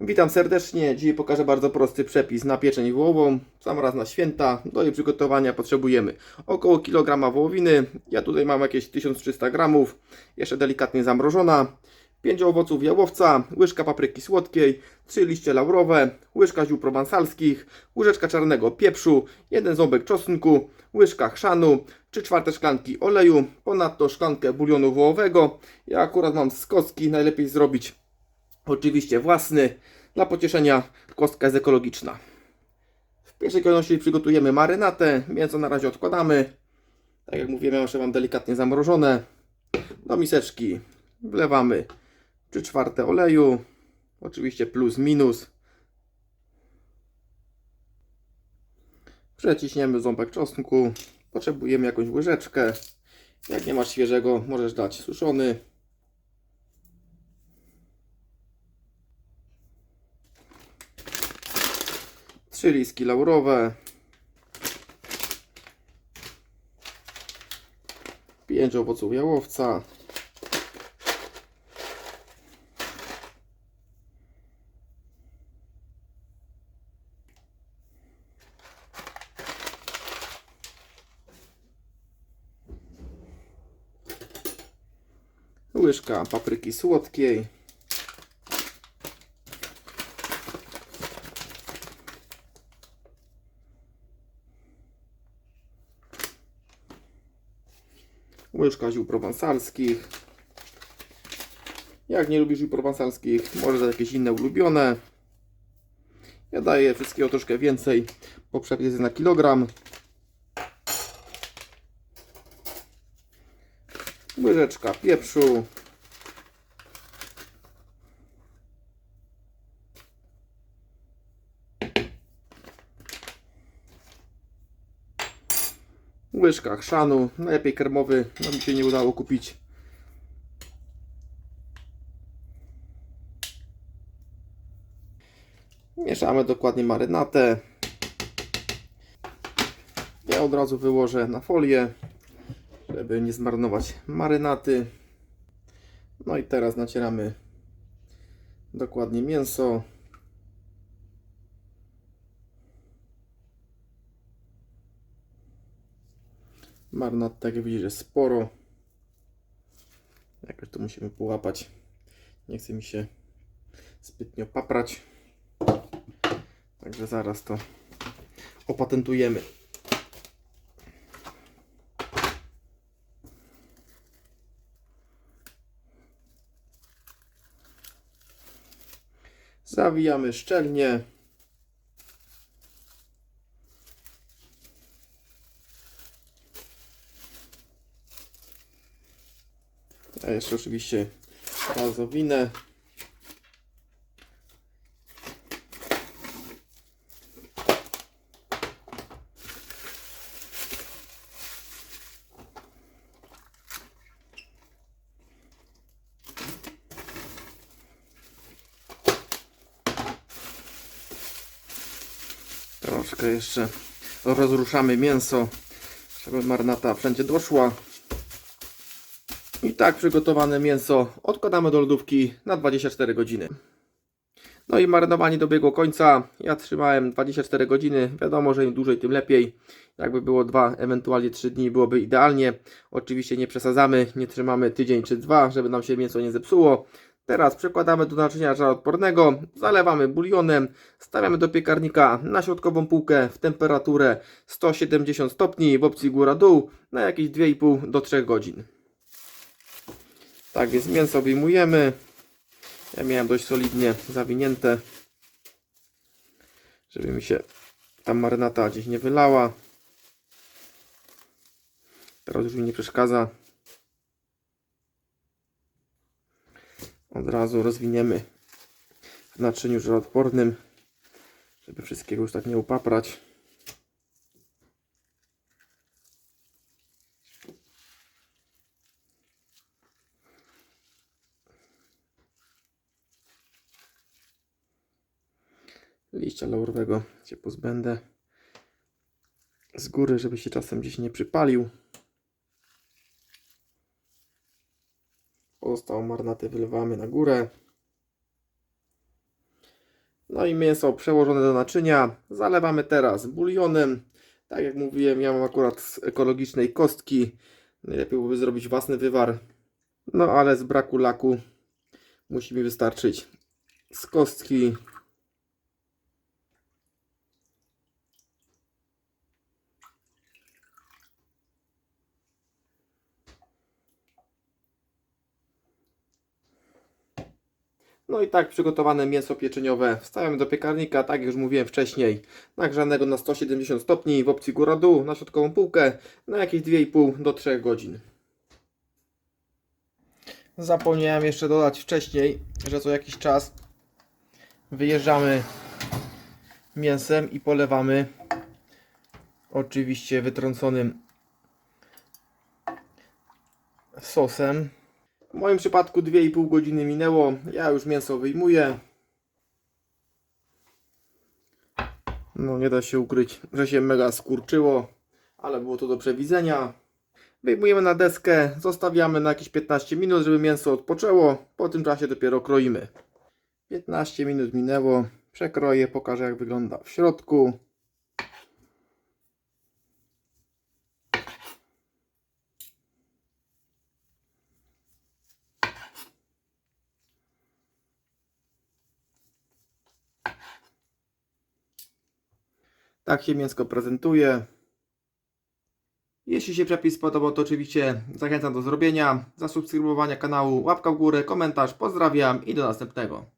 Witam serdecznie. Dzisiaj pokażę bardzo prosty przepis na pieczeń wołową. Sam raz na święta. Do jej przygotowania potrzebujemy około kilograma wołowiny. Ja tutaj mam jakieś 1300 gramów, jeszcze delikatnie zamrożona. 5 owoców jałowca, łyżka papryki słodkiej, 3 liście laurowe, łyżka ziół prowansalskich, łyżeczka czarnego pieprzu, jeden ząbek czosnku, łyżka chrzanu, 3 czwarte szklanki oleju, ponadto szklankę bulionu wołowego. Ja akurat mam z kostki, najlepiej zrobić Oczywiście własny. Dla pocieszenia kostka jest ekologiczna. W pierwszej kolejności przygotujemy marynatę. Mięso na razie odkładamy. Tak jak mówiłem, jeszcze mam delikatnie zamrożone. Do miseczki wlewamy 3 czwarte oleju. Oczywiście plus minus. Przeciśniemy ząbek czosnku. Potrzebujemy jakąś łyżeczkę. Jak nie masz świeżego, możesz dać suszony. Listki laurowe. Pięć owoców jałowca. Łyżka papryki słodkiej. Łyżka ziół prowansalskich. Jak nie lubisz ziół prowansalskich, może dać jakieś inne ulubione. Ja daję wszystkiego troszkę więcej, bo przepis jest na kilogram. Łyżeczka pieprzu. Łyżka chrzanu, najlepiej kermowy, no mi się nie udało kupić. Mieszamy dokładnie marynatę. Ja od razu wyłożę na folię, żeby nie zmarnować marynaty. No i teraz nacieramy dokładnie mięso. Marnat, tak jak widzisz, jest sporo. Jakoś to musimy połapać. Nie chce mi się zbytnio paprać. Także zaraz to opatentujemy. Zawijamy szczelnie. A jeszcze oczywiście wazowinę. Troszkę jeszcze rozruszamy mięso, żeby marnata wszędzie doszła. I tak przygotowane mięso odkładamy do lodówki na 24 godziny. No i marynowanie dobiegło końca. Ja trzymałem 24 godziny. Wiadomo, że im dłużej, tym lepiej. Jakby było 2, ewentualnie 3 dni, byłoby idealnie. Oczywiście nie przesadzamy, nie trzymamy tydzień czy dwa, żeby nam się mięso nie zepsuło. Teraz przekładamy do naczynia żaroodpornego, zalewamy bulionem, stawiamy do piekarnika na środkową półkę w temperaturę 170 stopni w opcji góra-dół na jakieś 2,5 do 3 godzin. Tak więc mięso wyjmujemy. Ja miałem dość solidnie zawinięte, żeby mi się ta marynata gdzieś nie wylała. Teraz już mi nie przeszkadza. Od razu rozwiniemy w naczyniu żaroodpornym, żeby wszystkiego już tak nie upaprać. Liścia laurowego się pozbędę z góry, żeby się czasem gdzieś nie przypalił. Pozostałą marnatę wylewamy na górę. No i mięso przełożone do naczynia. Zalewamy teraz bulionem. Tak jak mówiłem, ja mam akurat z ekologicznej kostki. Najlepiej byłoby zrobić własny wywar. No ale z braku laku musi mi wystarczyć z kostki. No i tak przygotowane mięso pieczeniowe wstawiamy do piekarnika, tak jak już mówiłem wcześniej, nagrzanego na 170 stopni w opcji góra-dół na środkową półkę na jakieś 2,5 do 3 godzin. Zapomniałem jeszcze dodać wcześniej, że co jakiś czas wyjeżdżamy mięsem i polewamy oczywiście wytrąconym sosem. W moim przypadku 2,5 godziny minęło. Ja już mięso wyjmuję. No nie da się ukryć, że się mega skurczyło, ale było to do przewidzenia. Wyjmujemy na deskę, zostawiamy na jakieś 15 minut, żeby mięso odpoczęło. Po tym czasie dopiero kroimy. 15 minut minęło. Przekroję, pokażę jak wygląda w środku. Tak się mięsko prezentuje. Jeśli się przepis spodobał, to oczywiście zachęcam do zrobienia, zasubskrybowania kanału, łapka w górę, komentarz, pozdrawiam i do następnego.